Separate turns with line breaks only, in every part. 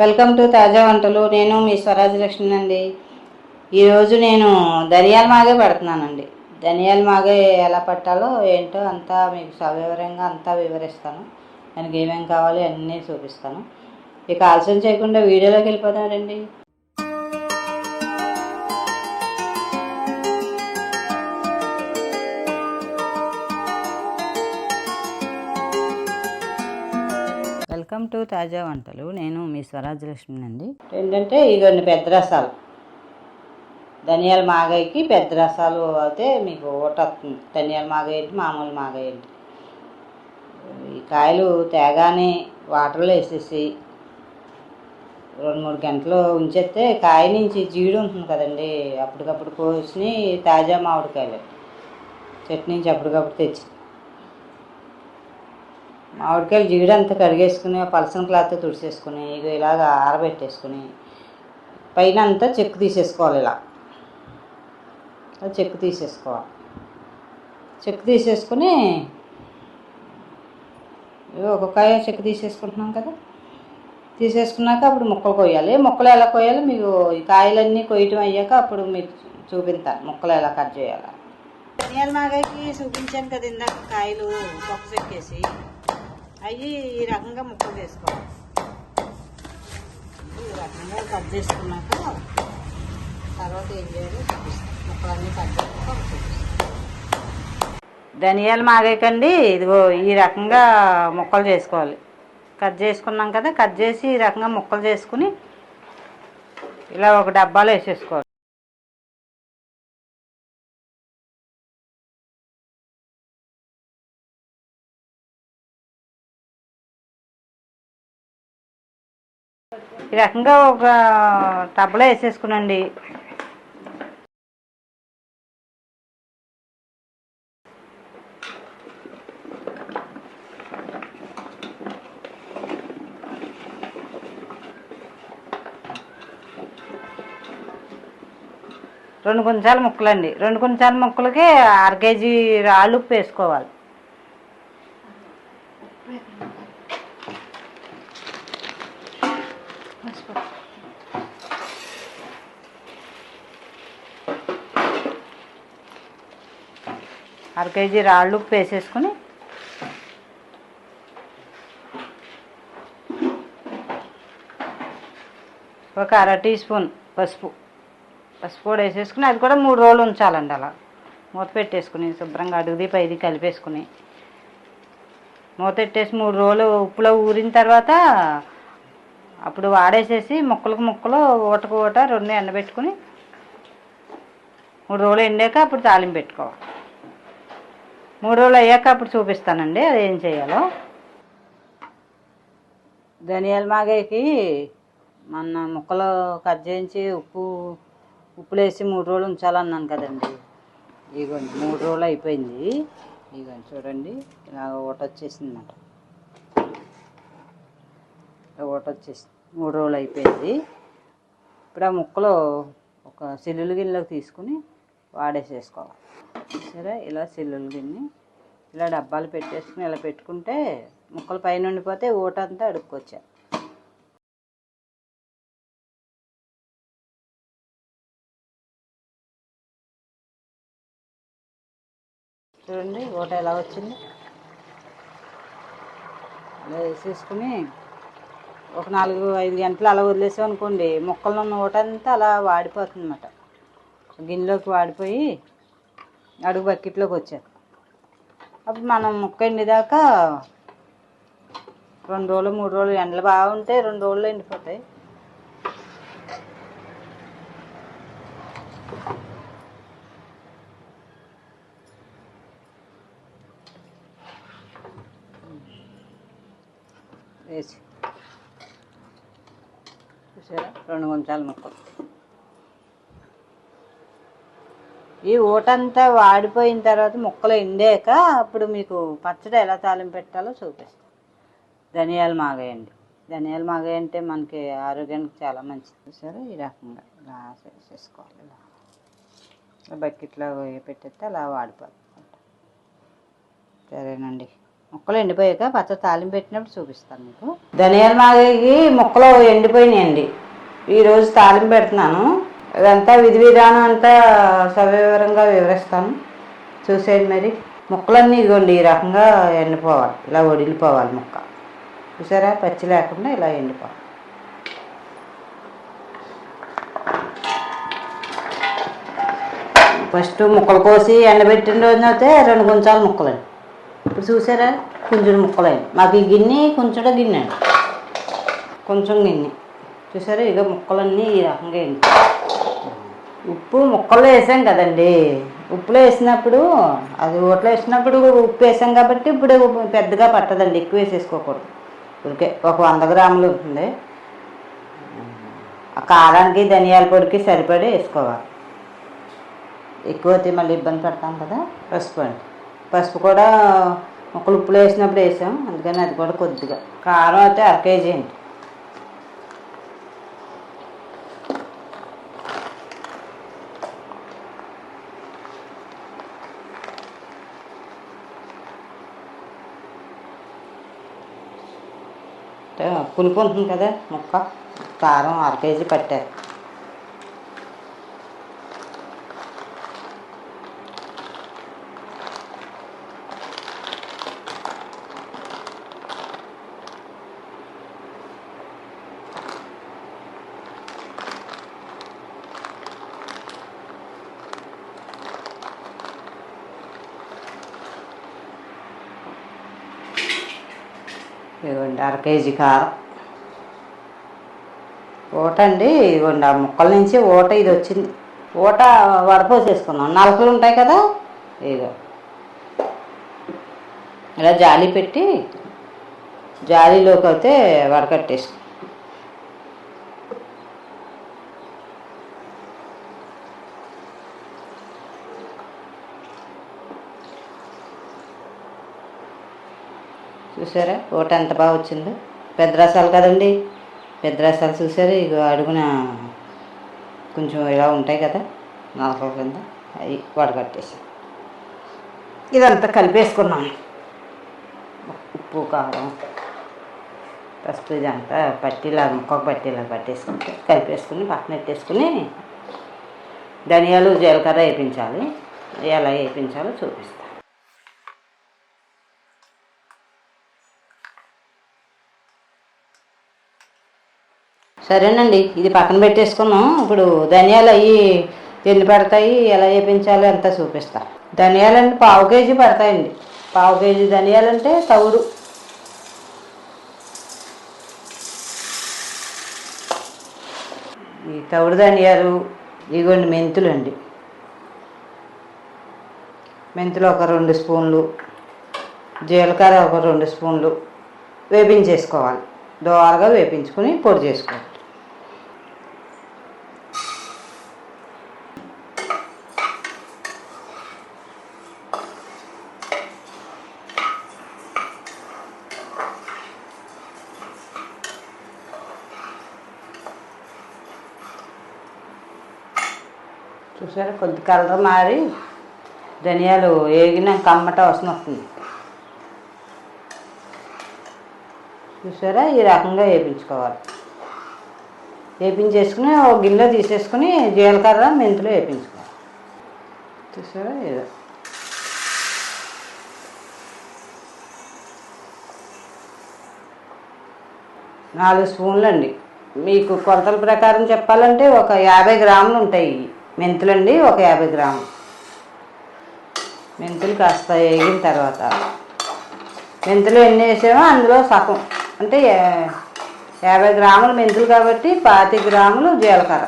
Welcome to తాజా వంటలు. నేను మీ స్వరాజలక్ష్మి అండి. ఈరోజు నేను ధనియాల మాగే పెడుతున్నానండి. ధనియాల మాగే ఎలా పట్టాలో ఏంటో అంతా మీకు సవివరంగా అంతా వివరిస్తాను. దానికి ఏమేమి కావాలో అన్నీ చూపిస్తాను. ఇక ఆలస్యం చేయకుండా వీడియోలోకి వెళ్ళిపోదాం వెల్కమ్ టు తాజా వంటలు. నేను మీ స్వరాజ్ అండి ఏంటంటే ఇదొన్ని పెద్ద రసాలు. ధనియాల మాగాయకి పెద్ద రసాలు అయితే మీకు ఊట వస్తుంది. ధనియాల ఏంటి మామూలు మాగాయండి ఈ కాయలు తేగానే వాటర్లో వేసేసి రెండు మూడు గంటలు ఉంచేస్తే కాయ నుంచి జీడి ఉంటుంది కదండి. అప్పటికప్పుడు కోసి తాజా మామిడికాయలు. చెట్టు నుంచి అప్పటికప్పుడు తెచ్చి మామిడికాయలు జీడి కడిగేసుకుని పలసన క్లాత్ తుడిసేసుకుని ఇక ఇలాగ ఆరబెట్టేసుకుని పైన అంతా చెక్కు తీసేసుకోవాలి ఇలా. చెక్కు తీసేసుకోవాలి. చెక్కు తీసేసుకుని ఇగో ఒక కాయ చెక్కు తీసేసుకుంటున్నాం కదా. తీసేసుకున్నాక అప్పుడు ముక్కలు కొయ్యాలి. ముక్కలు ఎలా కొయ్యాలి? మీకు ఈ కాయలన్నీ కొయ్యటం అయ్యాక అప్పుడు మీరు చూపించాలి ముక్కలు ఎలా కట్ చేయాలి ధనియాల మాగాయకి చూపించాను కదా ఇందాక కాయలు పప్పు చెక్కేసి. అవి ఈ రకంగా ముక్కలు వేసుకోవాలి ఈ రకంగా కట్ చేసుకున్నాక తర్వాత ఏం చేయాలో చూపిస్తాను ముక్కలన్నీ కట్ చేసుకున్నాక ధనియాలు మాగాయకండి. ఇదిగో ఈ రకంగా ముక్కలు చేసుకోవాలి. కట్ చేసుకున్నాం కదా కట్ చేసి ఈ రకంగా ముక్కలు చేసుకుని ఇలా ఒక డబ్బాలో వేసేసుకోవాలి. ఈ రకంగా ఒక టబ్లో వేసేసుకునండి. రెండు కొంచాల ముక్కలండి. రెండు కొంచాల ముక్కలకి అర కేజీ రాళ్ళు ఉప్పు వేసుకోవాలి. అర కేజీ రాళ్ళు ఉప్పు వేసేసుకుని ఒక అర టీ స్పూన్ పసుపు పసుపు కూడా వేసేసుకుని అది కూడా మూడు రోజులు ఉంచాలండి అలా. మూత పెట్టేసుకుని శుభ్రంగా అడుగుది పైది కలిపేసుకుని. మూత పెట్టేసి మూడు రోజులు ఉప్పులో ఊరిన తర్వాత అప్పుడు వాడేసేసి ముక్కలకు ముక్కలు ఊటకు ఊట రెండు ఎండబెట్టుకుని మూడు రోజులు ఎండాక అప్పుడు తాలింపు పెట్టుకోవాలి. మూడు రోజులు అయ్యాక అప్పుడు చూపిస్తానండి అది ఏం చేయాలో. ధనియాల మాగాయకి మొన్న ముక్కలు కట్ చేయించి ఉప్పు ఉప్పులు వేసి మూడు రోజులు ఉంచాలన్నాను కదండి. ఇదిగోండి మూడు రోజులు అయిపోయింది. ఇదిగోండి చూడండి ఇలా ఊట వచ్చేసిందన్నమాట. ఊట వచ్చేసింది మూడు రోజులు అయిపోయింది. ఇప్పుడు ఆ ముక్కలు ఒక సిల్లులు గిన్నెలోకి తీసుకుని వాడేసేసుకోవాలి. సరే ఇలా సిల్లులు గిన్నె ఇలా డబ్బాలు పెట్టేసుకుని ఇలా పెట్టుకుంటే ముక్కలు పైన ఉండిపోతే ఊట అంతా చూడండి ఊట ఎలా వచ్చింది? అలా వేసేసుకుని ఒక నాలుగు ఐదు గంటలు అలా వదిలేసాం అనుకోండి ఉన్న ఊట అంతా అలా వాడిపోతుంది అన్నమాట గిన్నెలోకి వాడిపోయి అడుగు బకెట్లోకి వచ్చారు అప్పుడు మనం ముక్క ఎండిదాకా రెండు రోజులు మూడు రోజులు ఎండలు బాగుంటే రెండు రోజులు ఎండిపోతాయి. వేసి చూసారా? రెండు గుంచాలు ముక్కలు ఈ ఊటంతా వాడిపోయిన తర్వాత ముక్కలు ఎండాక అప్పుడు మీకు పచ్చడి ఎలా తాలింపు పెట్టాలో చూపిస్తాను ధనియాలు మాగాయండి. ధనియాలు మాగాయ అంటే మనకి ఆరోగ్యానికి చాలా మంచిది. సరే ఈ రకంగా ఇలా చేసుకోవాలి ఇలా. బకెట్లో పెట్టేస్తే అలా వాడిపోతుంది సరేనండి. ముక్కలు ఎండిపోయాక పచ్చ తాలింపు పెట్టినప్పుడు చూపిస్తాను మీకు. ధనియాల మాగేకి ముక్కలు ఎండిపోయినాయండి. ఈరోజు తాలింపు పెడుతున్నాను. ఇదంతా విధి విధానం అంతా సవివరంగా వివరిస్తాను. చూసేయండి మరి. ముక్కలన్నీ ఇదిగోండి ఈ రకంగా ఎండిపోవాలి. ఇలా వడిలిపోవాలి ముక్క. చూసారా? పచ్చి లేకుండా ఇలా ఎండిపోవాలి. ఫస్ట్ ముక్కలు కోసి ఎండబెట్టిన రోజున అయితే రెండు కొంచాలు ముక్కలండి. ఇప్పుడు చూసారా? కొంచెం ముక్కలండి. మాకు ఈ గిన్నె కొంచెం గిన్నె అండి. కొంచెం గిన్నె. చూసారా? ఇక ముక్కలన్నీ ఈ రకంగా ఎండి ఉప్పు ముక్కల్లో వేసాం కదండి. ఉప్పులో వేసినప్పుడు అది ఓట్లో వేసినప్పుడు ఉప్పు వేసాం కాబట్టి ఇప్పుడు పెద్దగా పట్టదండి ఎక్కువ వేసేసుకోకూడదు. ఊరికే ఒక వంద గ్రాములు ఉంటుంది. ఆ కారానికి ధనియాల పొడికి సరిపడి వేసుకోవాలి. ఎక్కువ అయితే మళ్ళీ ఇబ్బంది పడతాం కదా. పసుపు అండి. పసుపు కూడా ముక్కలు ఉప్పులో వేసినప్పుడు వేసాం. అందుకని అది కూడా కొద్దిగా. కారం అయితే అర కేజీ అండి అంటే పులుపు ఉంటుంది కదా ముక్క కారం అర కేజీ పట్టారు ఇదిగోండి అర కేజీ కారం. ఊట అండి ఇదిగోండి ఆ ముక్కల నుంచి ఊట ఇది వచ్చింది. ఊట వడపోసేసుకున్నాం నలకలు ఉంటాయి కదా ఇదిగో. ఇలా జాలి పెట్టి జాలీలోకి అయితే వడకట్టేసుకున్నాం చూసారా? ఓట ఎంత బాగా వచ్చిందో. పెద్ద రసాలు కదండి. పెద్ద రసాలు చూసారా ఇక అడుగున కొంచెం ఇలా ఉంటాయి కదా నలకల కింద అవి వడగట్టేసి ఇదంతా కలిపేసుకున్నాం. ఉప్పు కారం పసుపు ఇదంతా పట్టీలా ముక్కకు పట్టీలా పట్టేసుకుంటే కలిపేసుకుని పక్కన ఎట్టేసుకుని ధనియాలు జీలకర్ర వేయించాలి ఎలా వేయించాలో చూపిస్తాను సరేనండి ఇది పక్కన పెట్టేసుకున్నాం. ఇప్పుడు ధనియాలు అవి ఎన్ని పడతాయి ఎలా వేయించాలో ఎంత చూపిస్తా. ధనియాలండి పావు కేజీ పడతాయండి. పావు కేజీ ధనియాలంటే తవుడు. ఈ తవుడు ధనియాలు ఇదిగోండి మెంతులు అండి మెంతులు ఒక రెండు స్పూన్లు జీలకర్ర ఒక రెండు స్పూన్లు వేపించేసుకోవాలి. దోరగా వేపించుకొని పొడి చేసుకోవాలి. చూసారా? కొద్ది కలర్ మారి ధనియాలు వేగిన కమ్మట వసన వస్తుంది. చూసారా? ఈ రకంగా వేయించుకోవాలి వేపించేసుకుని ఒక గిన్నె తీసేసుకుని జీలకర్ర మెంతులు వేయించుకోవాలి చూసారా? ఏదో. నాలుగు స్పూన్లు అండి మీకు కొలతల ప్రకారం చెప్పాలంటే ఒక యాభై గ్రాములు ఉంటాయి మెంతులండి ఒక యాభై గ్రాములు మెంతులు కాస్త వేగిన తర్వాత. మెంతులు ఎన్ని వేసామో అందులో సగం. అంటే యాభై గ్రాములు మెంతులు కాబట్టి పాతి గ్రాములు జీలకర్ర.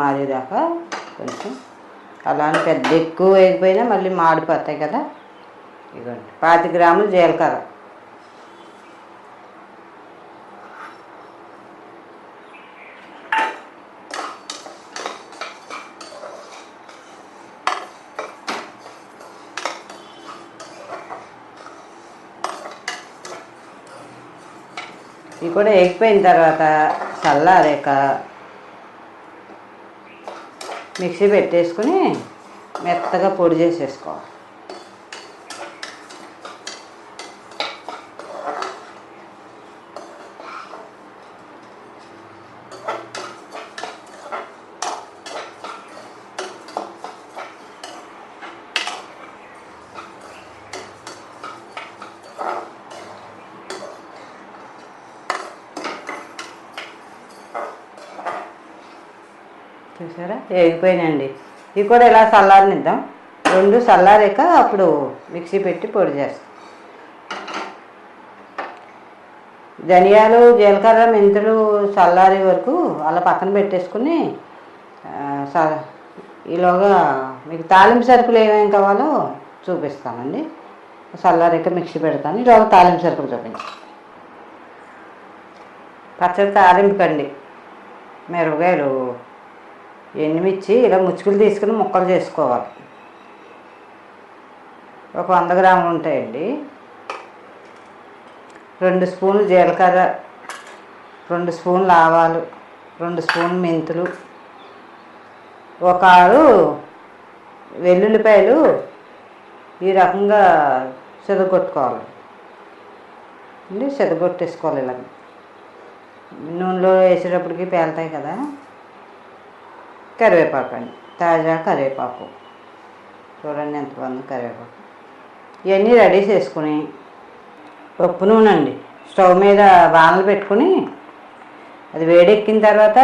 మారేదాకా కొంచెం అలానే పెద్ద ఎక్కువ వేయకపోయినా మళ్ళీ మాడిపోతాయి కదా. ఇదండి పాతి గ్రాములు జీలకర్ర. ఇవి కూడా ఎగిపోయిన తర్వాత చల్లారేక మిక్సీ పెట్టేసుకుని మెత్తగా పొడి చేసేసుకోవాలి. చూసారా వేగిపోయినండి ఇవి కూడా ఇలా చల్లారనిద్దాం? రెండు చల్లారాక అప్పుడు మిక్సీ పెట్టి పొడి చేస్తాం. ధనియాలు జీలకర్ర మెంతులు చల్లారే వరకు అలా పక్కన పెట్టేసుకుని స- ఈలోగా మీకు తాలింపు సరుకులు ఏమేమి కావాలో చూపిస్తామండి చల్లారాక మిక్సీ పెడతాను. ఈలోగా తాలింపు సరుకులు చూపించాను పచ్చడి తాలింపుకండి. మిరపకాయలు ఎండుమిర్చి ఇలా ముచ్చుకులు తీసుకుని ముక్కలు చేసుకోవాలి. ఒక వంద గ్రాములు ఉంటాయండి. రెండు స్పూన్లు జీలకర్ర రెండు స్పూన్లు ఆవాలు రెండు స్పూన్లు మెంతులు ఒక ఆరు వెల్లుల్లిపాయలు ఈ రకంగా చెదగొట్టుకోవాలి అండి చెదగొట్టేసుకోవాలి ఇలా నూనెలో వేసేటప్పటికి పేలుతాయి కదా. కరివేపాకు అండి. తాజా కరివేపాకు. చూడండి ఎంత బాగుంది కరివేపాకు. ఇవన్నీ రెడీ చేసుకుని పప్పు నూనె అండి. స్టవ్ మీద వానలు పెట్టుకుని అది వేడెక్కిన తర్వాత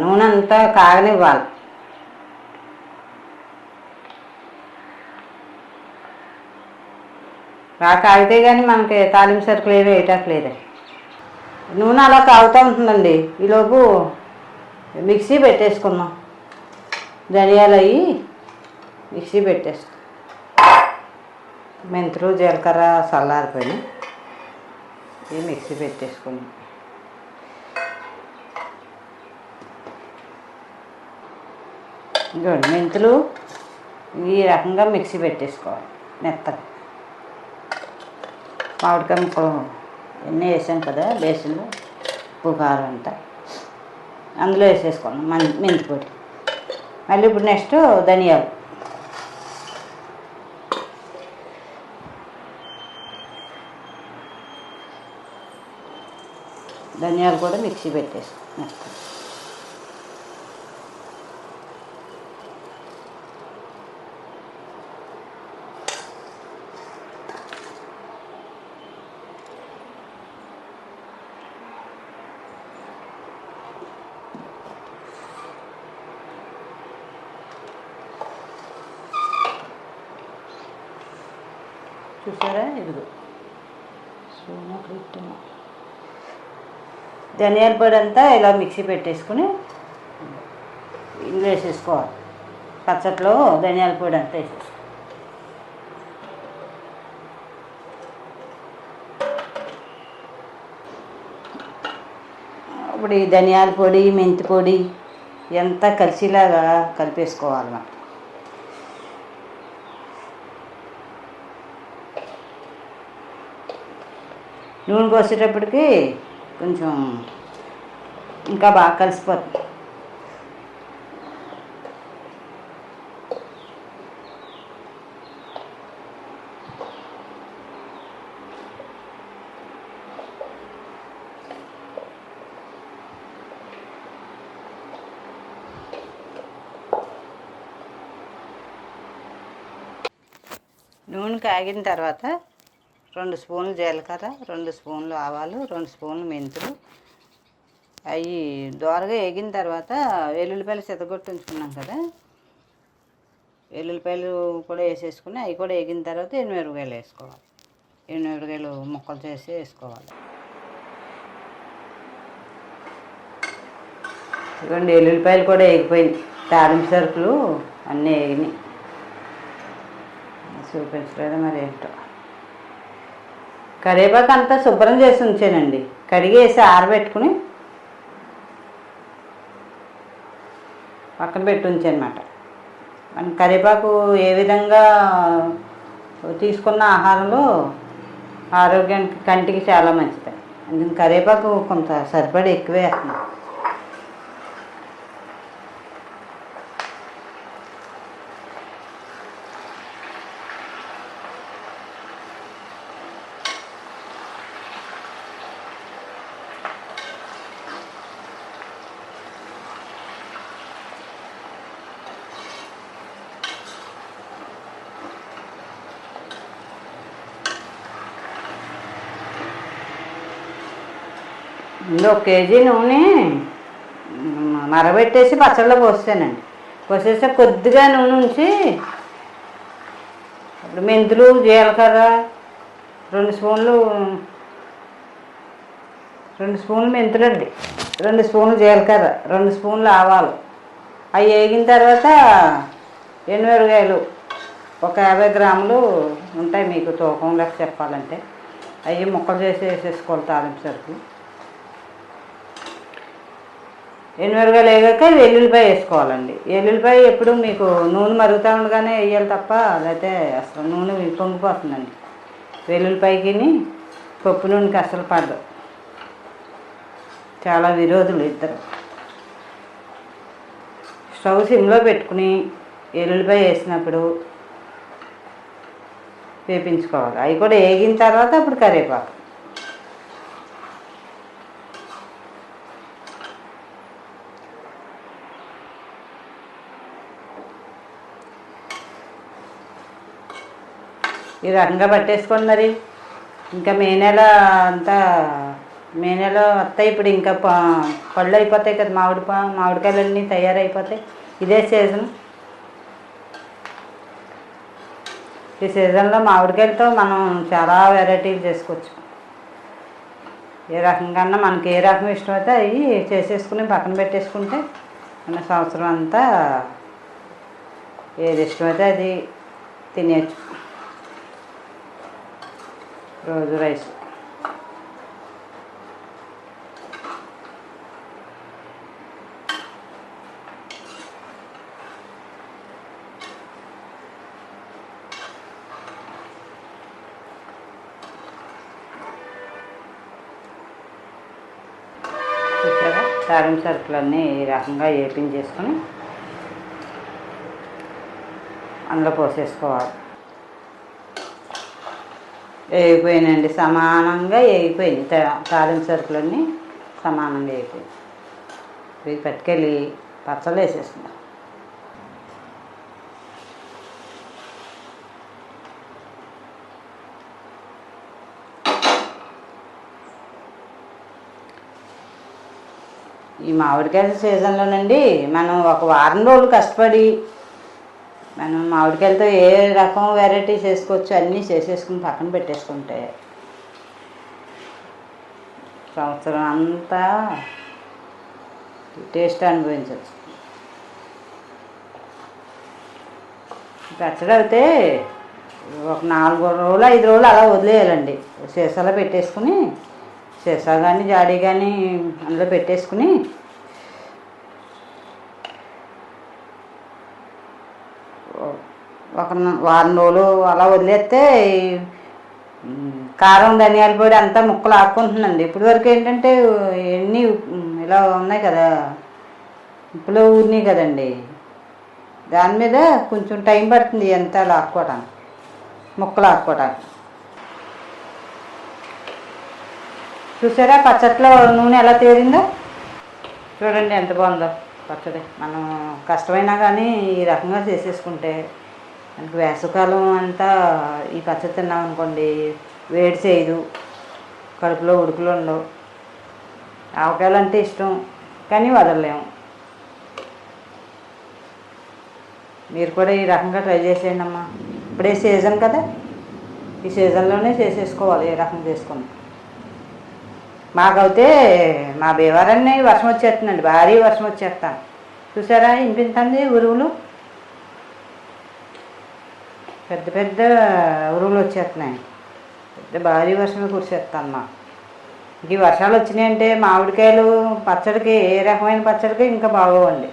నూనె అంతా కాగనివ్వాలి. బాగా కాగితే కానీ మనకి తాలింపు సరుకులు ఏవి వేయటట్లేదు. నూనె అలా కాగుతూ ఉంటుందండి. ఈలోపు మిక్సీ పెట్టేసుకున్నాం ధనియాలు అవి మిక్సీ పెట్టేస్తాం. మెంతులు జీలకర్ర చల్లారిపోయి ఇవి మిక్సీ పెట్టేసుకుని ఇదిగోండి మెంతులు ఈ రకంగా మిక్సీ పెట్టేసుకోవాలి మెత్తగా. మామిడికాయ ముక్కలు ఎన్ని వేసాం కదా బేసిన్లో ఉప్పు కారం అంతా. అందులో వేసేసుకోండి మన మెంతిపొడి మళ్ళీ ఇప్పుడు నెక్స్ట్ ధనియాలు. ధనియాలు కూడా మిక్సీ పెట్టేసి నెక్స్ట్ చూసారా ఇదిగో సోనా పెట్టాను ధనియాల పొడి అంతా ఇలా మిక్సీ పెట్టేసుకుని ఇందులో వేసేసుకోవాలి. పచ్చట్లో ధనియాల పొడి అంతా వేసేసుకోవాలి. ఇప్పుడు ఈ ధనియాల పొడి మెంతి పొడి ఎంత కలిసిలాగా కలిపేసుకోవాలన్నమాట నూనె పోసేటప్పటికి కొంచెం ఇంకా బాగా కలిసిపోతుంది. నూనె కాగిన తర్వాత రెండు స్పూన్లు జీలకర్ర రెండు స్పూన్లు ఆవాలు రెండు స్పూన్లు మెంతులు. అవి దోరగా ఎగిన తర్వాత వెల్లుల్లిపాయలు చెతగొట్టి ఉంచుకున్నాం కదా. వెల్లుల్లిపాయలు కూడా వేసేసుకుని అవి కూడా ఎగిన తర్వాత ఎనిమిరపకాయలు వేసుకోవాలి. ఎనిమిరపకాయలు ముక్కలు చేసి వేసుకోవాలి. ఇదిగోండి వెల్లుల్లిపాయలు కూడా వేగిపోయింది తాలింపు సరుకులు అన్నీ వేగినాయి. చూపించలేదు మరి ఏంటో. కరివేపాకు అంతా శుభ్రం చేసి ఉంచానండి. కడిగేసి ఆరబెట్టుకుని పక్కన పెట్టి ఉంచానమాట. మనం కరివేపాకు ఏ విధంగా తీసుకున్న ఆహారంలో ఆరోగ్యానికి కంటికి చాలా మంచిది. అందుకని కరివేపాకు కొంత సరిపడి ఎక్కువే వేస్తున్నాం. ఇందులో ఒక కేజీ నూనె మరబెట్టేసి పచ్చళ్ళలో పోస్తానండి పోసేస్తే కొద్దిగా నూనె ఉంచి ఇప్పుడు మెంతులు జీలకర్ర రెండు స్పూన్లు రెండు స్పూన్లు మెంతులు అండి రెండు స్పూన్లు జీలకర్ర రెండు స్పూన్లు ఆవాలు. అవి వేగిన తర్వాత ఎనిమిరగాయలు ఒక యాభై గ్రాములు ఉంటాయి మీకు తూకం లెక్క చెప్పాలంటే. అవి ముక్కలు చేసి వేసేసుకోవాలి తాలింపు సరుకు. ఎనిమిదిగా లేగాక వెల్లుల్లిపాయ వేసుకోవాలండి. వెల్లుల్లిపాయ ఎప్పుడు మీకు నూనె మరుగుతూ ఉండగానే వేయాలి తప్ప అదైతే అసలు నూనె పొంగిపోతుందండి. వెల్లుల్లిపాయకి పప్పు నూనెకి అసలు పడదు. చాలా విరోధులు ఇద్దరు. స్టవ్ సిమ్లో పెట్టుకుని వెల్లుల్లిపాయ వేసినప్పుడు వేపించుకోవాలి. అవి కూడా వేగిన తర్వాత అప్పుడు కరివేపాకు. ఈ రకంగా పట్టేసుకోండి మరి. ఇంకా మే నెల అంతా మే నెల వస్తాయి ఇప్పుడు ఇంకా పళ్ళు అయిపోతాయి కదా మామిడి ప మామిడికాయలన్నీ తయారైపోతాయి. ఇదే సీజన్. ఈ సీజన్లో మామిడికాయలతో మనం చాలా వెరైటీలు చేసుకోవచ్చు. ఏ రకంగా మనకి ఏ రకం ఇష్టమైతే అవి చేసేసుకుని పక్కన పెట్టేసుకుంటే మన సంవత్సరం అంతా ఏది ఇష్టమైతే అది తినేయచ్చు. రోజు రైస్. చూసారా? తాలింపు సరుకులన్నీ ఈ రకంగా వేపించేసుకొని అందులో పోసేసుకోవాలి. వేగిపోయినండి సమానంగా వేగిపోయింది తా- తాలింపు సరుకులన్నీ సమానంగా వేగిపోయింది ఇవి పట్టుకెళ్ళి పచ్చళ్ళు వేసేసుకుందాం. ఈ మామిడికాయల సీజన్లోనండి మనం ఒక వారం రోజులు కష్టపడి మనం మామిడికాయలతో ఏ రకం వెరైటీ చేసుకోవచ్చు అన్నీ చేసేసుకుని పక్కన పెట్టేసుకుంటే. సంవత్సరం అంతా టేస్ట్ అనుభవించవచ్చు పచ్చడి అయితే ఒక నాలుగు రోజులు ఐదు రోజులు అలా వదిలేయాలండి. సీసాలో పెట్టేసుకుని సీసా కానీ జాడీ కానీ అందులో పెట్టేసుకుని ఒక వారం రోజులు అలా వదిలేస్తే కారం ధనియాల పొడి అంతా ముక్కలు ఆక్కుంటుందండి. ఇప్పటి వరకు ఏంటంటే ఎన్ని ఇలా ఉన్నాయి కదా ఇప్పుడు ఊరినాయి కదండి. దాని మీద కొంచెం టైం పడుతుంది ఎంత లాక్కోవడానికి ముక్కలు ఆక్కోవడానికి చూసారా పచ్చట్లో నూనె ఎలా తేరిందో చూడండి ఎంత బాగుందో పచ్చడి. మనం కష్టమైనా కానీ ఈ రకంగా చేసేసుకుంటే మనకి వేసవకాలం అంతా ఈ పచ్చడి తిన్నాం అనుకోండి వేడి చేయదు కడుపులో ఉడుకులు ఉండవు. ఆవకాయలు అంటే ఇష్టం కానీ వదలలేము. మీరు కూడా ఈ రకంగా ట్రై చేసేయండి అమ్మా. ఇప్పుడే సీజన్ కదా. ఈ సీజన్లోనే చేసేసుకోవాలి ఏ రకం చేసుకుని మాకైతే మా భీమవరాన్ని వర్షం వచ్చేస్తుందండి భారీ వర్షం వచ్చేస్తాను చూసారా ఇంపింతంది ఉరువులు? పెద్ద పెద్ద ఉరువులు వచ్చేస్తున్నాయి. పెద్ద భారీ వర్షమే కురిసేస్తాను మా ఇంక ఈ వర్షాలు వచ్చినాయంటే మామిడికాయలు పచ్చడికి ఏ రకమైన పచ్చడికి ఇంకా బాగోవండి.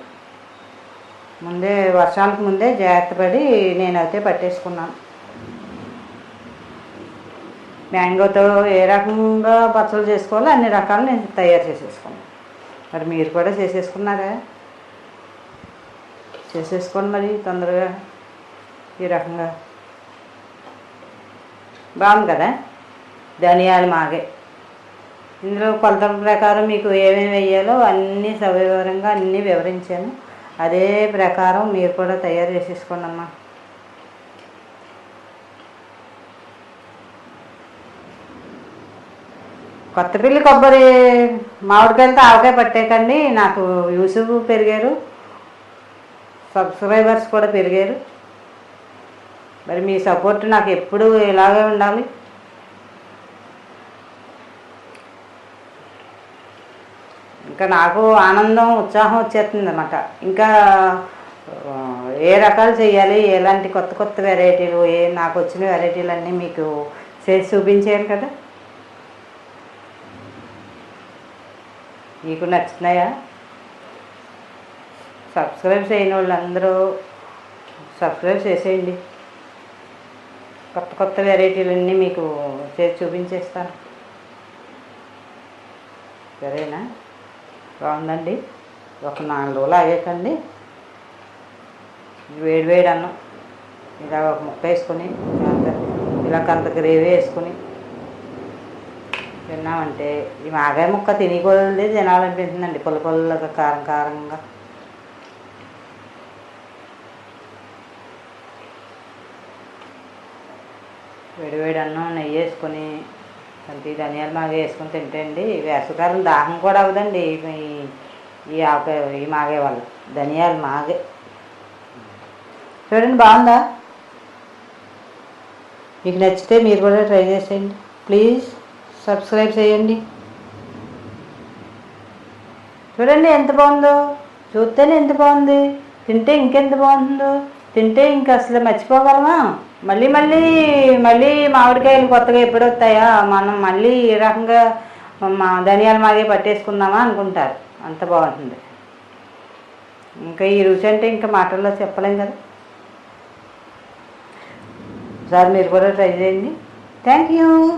ముందే వర్షాలకు ముందే జాగ్రత్త పడి నేనైతే పట్టేసుకున్నాను. మ్యాంగోతో ఏ రకంగా పచ్చళ్ళు చేసుకోవాలో అన్ని రకాలు నేను తయారు చేసేసుకున్నాను. మరి మీరు కూడా చేసేసుకున్నారా? చేసేసుకోండి మరి తొందరగా ఈ రకంగా. బాగుంది కదా? ధనియాలు మాగే. ఇందులో కొలతల ప్రకారం మీకు ఏమేమి వేయాలో అన్నీ సవివరంగా అన్నీ వివరించాను. అదే ప్రకారం మీరు కూడా తయారు చేసేసుకోండి అమ్మా. కొత్తపల్లి కొబ్బరి మామిడికాయలతో ఆవకాయ పట్టేకండి నాకు యూసుఫ్ పెరిగారు. సబ్స్క్రైబర్స్ కూడా పెరిగారు. మరి మీ సపోర్ట్ నాకు ఎప్పుడు ఇలాగే ఉండాలి. ఇంకా నాకు ఆనందం ఉత్సాహం వచ్చేస్తుంది అనమాట ఇంకా ఏ రకాలు చేయాలి ఎలాంటి కొత్త కొత్త వెరైటీలు ఏ నాకు వచ్చిన వెరైటీలు అన్నీ మీకు చేసి చూపించాను కదా. మీకు నచ్చినాయా? సబ్స్క్రైబ్ చేయని వాళ్ళందరూ సబ్స్క్రైబ్ చేసేయండి. కొత్త కొత్త వెరైటీలన్నీ మీకు చేసి చూపించేస్తాను. సరేనా? బాగుందండి. ఒక నాలుగు రోజులు ఆగాకండి. వేడి వేడి అన్నం. ఇలా ఒక ముక్క వేసుకొని ఇలా కంత గ్రేవీ వేసుకొని తిన్నామంటే ఈ మాగాయ ముక్క తిని కొలది తినాలనిపిస్తుందండి పుల్ల పుల్లగా కారం కారంగా. వేడి వేడి అన్నం నెయ్యి వేసుకొని అంతే ధనియాలు మాగా వేసుకొని తింటే అండి వేసవికాలం దాహం కూడా అవ్వదండి. ఈ- ఆక ఈ మాగే వాళ్ళు ధనియాలు మాగే. చూడండి బాగుందా? మీకు నచ్చితే మీరు కూడా ట్రై చేసేయండి. ప్లీజ్ సబ్స్క్రైబ్ చేయండి. చూడండి ఎంత బాగుందో. చూస్తేనే ఎంత బాగుంది. తింటే ఇంకెంత బాగుంటుందో. తింటే ఇంక అసలు మర్చిపోగలమా? మళ్ళీ మళ్ళీ మళ్ళీ మామిడికాయలు కొత్తగా ఎప్పుడు వస్తాయా? మనం మళ్ళీ ఈ రకంగా మా ధనియాల మాగే పట్టేసుకుందామా అనుకుంటారు. అంత బాగుంటుంది. ఇంకా ఈ రుచి అంటే ఇంకా మాటల్లో చెప్పలేం కదా. సార్ మీరు కూడా ట్రై చేయండి. Thank you.